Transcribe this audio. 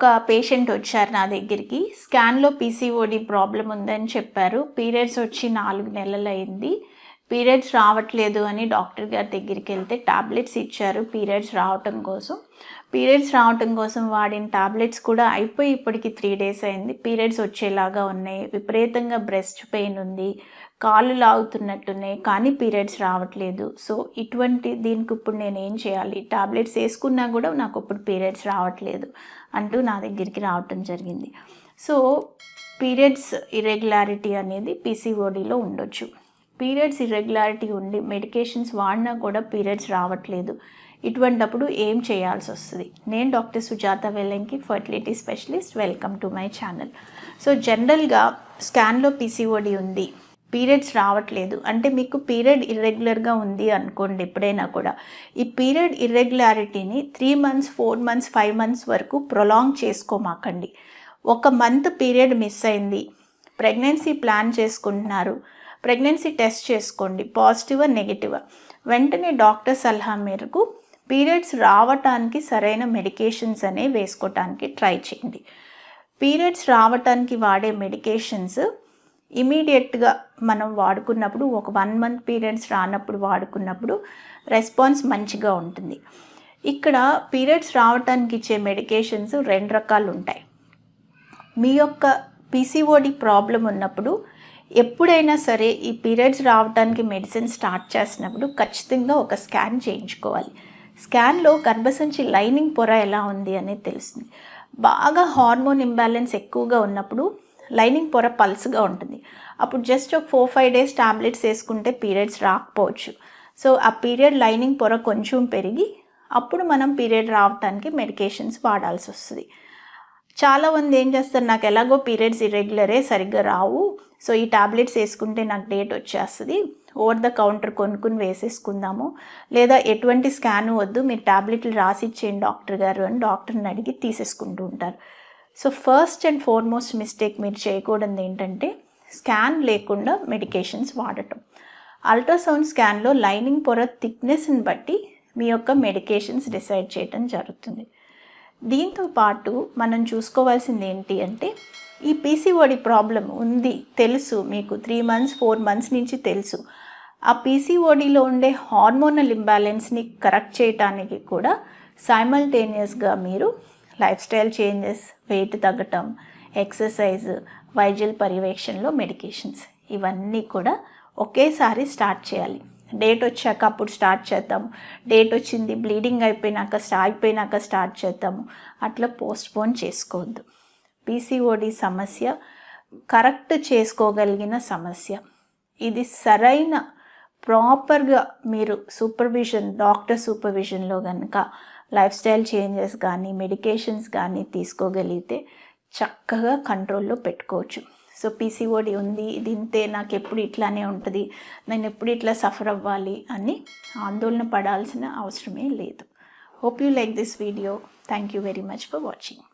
ఒక పేషెంట్ వచ్చారు నా దగ్గరికి. స్కాన్లో పీసీఓడి ప్రాబ్లం ఉందని చెప్పారు. పీరియడ్స్ వచ్చి నాలుగు నెలలు అయింది. పీరియడ్స్ రావట్లేదు అని డాక్టర్ గారి దగ్గరికి వెళ్తే టాబ్లెట్స్ ఇచ్చారు పీరియడ్స్ రావటం కోసం. పీరియడ్స్ రావటం కోసం వాడిన టాబ్లెట్స్ కూడా అయిపోయి ఇప్పటికి త్రీ డేస్ అయింది. పీరియడ్స్ వచ్చేలాగా ఉన్నాయి. విపరీతంగా బ్రెస్ట్ పెయిన్ ఉంది. కాళ్ళు లాగుతున్నట్టున్నాయి కానీ పీరియడ్స్ రావట్లేదు. సో ఇటువంటి దీనికి ఇప్పుడు నేను ఏం చేయాలి? టాబ్లెట్స్ వేసుకున్నా కూడా నాకు ఇప్పుడు పీరియడ్స్ రావట్లేదు అంటూ నా దగ్గరికి రావటం జరిగింది. సో పీరియడ్స్ ఇర్రెగ్యులారిటీ అనేది పీసీఓడిలో ఉండొచ్చు. పీరియడ్స్ ఇర్రెగ్యులారిటీ ఉండి మెడికేషన్స్ వాడినా కూడా పీరియడ్స్ రావట్లేదు. ఇటువంటప్పుడు ఏం చేయాల్సి వస్తుంది? నేను doctor Sujatha Vellanki fertility specialist. Welcome to my channel. So జనరల్గా స్కాన్లో పీసీఓడి ఉంది. పీరియడ్స్ రావట్లేదు. అంటే మీకు పీరియడ్ ఇర్రెగ్యులర్గా ఉంది అనుకోండి ఎప్పుడైనా కూడా. ఈ period ఇర్రెగ్యులారిటీని three months four months five months వరకు ప్రొలాంగ్ చేసుకోమాకండి. ఒక మంత్ పీరియడ్ మిస్ అయింది. ప్రెగ్నెన్సీ ప్లాన్ చేసుకుంటున్నారు. ప్రెగ్నెన్సీ టెస్ట్ చేసుకోండి. పాజిటివా నెగిటివా? వెంటనే డాక్టర్ సలహా మేరకు పీరియడ్స్ రావటానికి సరైన మెడికేషన్స్ అనేవి వేసుకోవటానికి ట్రై చేయండి. పీరియడ్స్ రావటానికి వాడే మెడికేషన్స్ ఇమీడియట్గా మనం వాడుకున్నప్పుడు ఒక వన్ మంత్ పీరియడ్స్ రానప్పుడు వాడుకున్నప్పుడు రెస్పాన్స్ మంచిగా ఉంటుంది. ఇక్కడ పీరియడ్స్ రావటానికి ఇచ్చే మెడికేషన్స్ రెండు రకాలు ఉంటాయి. మీ యొక్క పీసీఓడి ప్రాబ్లం ఉన్నప్పుడు ఎప్పుడైనా సరే ఈ పీరియడ్స్ రావడానికి మెడిసిన్ స్టార్ట్ చేసినప్పుడు ఖచ్చితంగా ఒక స్కాన్ చేయించుకోవాలి. స్కాన్లో గర్భసంచి లైనింగ్ పొర ఎలా ఉంది అనేది తెలుస్తుంది. బాగా హార్మోన్ ఇంబ్యాలెన్స్ ఎక్కువగా ఉన్నప్పుడు లైనింగ్ పొర పల్స్గా ఉంటుంది. అప్పుడు జస్ట్ ఒక ఫోర్ ఫైవ్ డేస్ టాబ్లెట్స్ వేసుకుంటే పీరియడ్స్ రాకపోవచ్చు. సో ఆ పీరియడ్ లైనింగ్ పొర కొంచెం పెరిగి అప్పుడు మనం పీరియడ్ రావడానికి మెడికేషన్స్ వాడాల్సి వస్తుంది. చాలామంది ఏం చేస్తారు నాకు ఎలాగో పీరియడ్స్ ఇర్రెగ్యులరే సరిగ్గా రావు సో ఈ టాబ్లెట్స్ వేసుకుంటే నాకు డేట్ వచ్చేస్తుంది ఓవర్ ద కౌంటర్ కొనుక్కుని వేసేసుకుందాము లేదా ఎటువంటి స్కాన్ వద్దు మీరు టాబ్లెట్లు రాసి ఇచ్చేయండి డాక్టర్ గారు అని డాక్టర్ని అడిగి తీసేసుకుంటూ ఉంటారు. So first and foremost mistake మీరు చేయకూడదు ఏంటంటే స్కాన్ లేకుండా మెడికేషన్స్ వాడటం. అల్ట్రాసౌండ్ స్కాన్లో లైనింగ్ పొర థిక్నెస్ని బట్టి మీ యొక్క మెడికేషన్స్ డిసైడ్ చేయటం జరుగుతుంది. దీంతో పాటు మనం చూసుకోవాల్సింది ఏంటి అంటే ఈ పీసీఓడి ప్రాబ్లం ఉంది తెలుసు మీకు త్రీ మంత్స్ ఫోర్ మంత్స్ నుంచి తెలుసు. ఆ పీసీఓడిలో ఉండే హార్మోనల్ ఇంబ్యాలెన్స్ని కరెక్ట్ చేయటానికి కూడా సైమల్టేనియస్గా మీరు లైఫ్ స్టైల్ చేంజెస్ వెయిట్ తగ్గటం ఎక్సర్సైజ్ వైద్యుల పర్యవేక్షణలో మెడికేషన్స్ ఇవన్నీ కూడా ఒకేసారి స్టార్ట్ చేయాలి. డేట్ వచ్చాక అప్పుడు స్టార్ట్ చేద్దాము డేట్ వచ్చింది బ్లీడింగ్ అయిపోయినాక అయిపోయినాక స్టార్ట్ చేద్దాము అట్లా పోస్ట్పోన్ చేసుకోవద్దు. పీసీఓడి సమస్య కరెక్ట్ చేసుకోగలిగిన సమస్య. ఇది సరైన ప్రాపర్గా మీరు సూపర్విజన్ డాక్టర్ సూపర్విజన్లో కనుక లైఫ్ స్టైల్ చేంజెస్ కానీ మెడికేషన్స్ కానీ తీసుకోగలిగితే చక్కగా కంట్రోల్లో పెట్టుకోవచ్చు. సో పీసీఓడి ఉంది దింతే నాకు ఎప్పుడు ఇట్లానే ఉంటుంది నేను ఎప్పుడు ఇట్లా సఫర్ అవ్వాలి అని ఆందోళన పడాల్సిన అవసరమే లేదు. Hope you like this video thank you very much for watching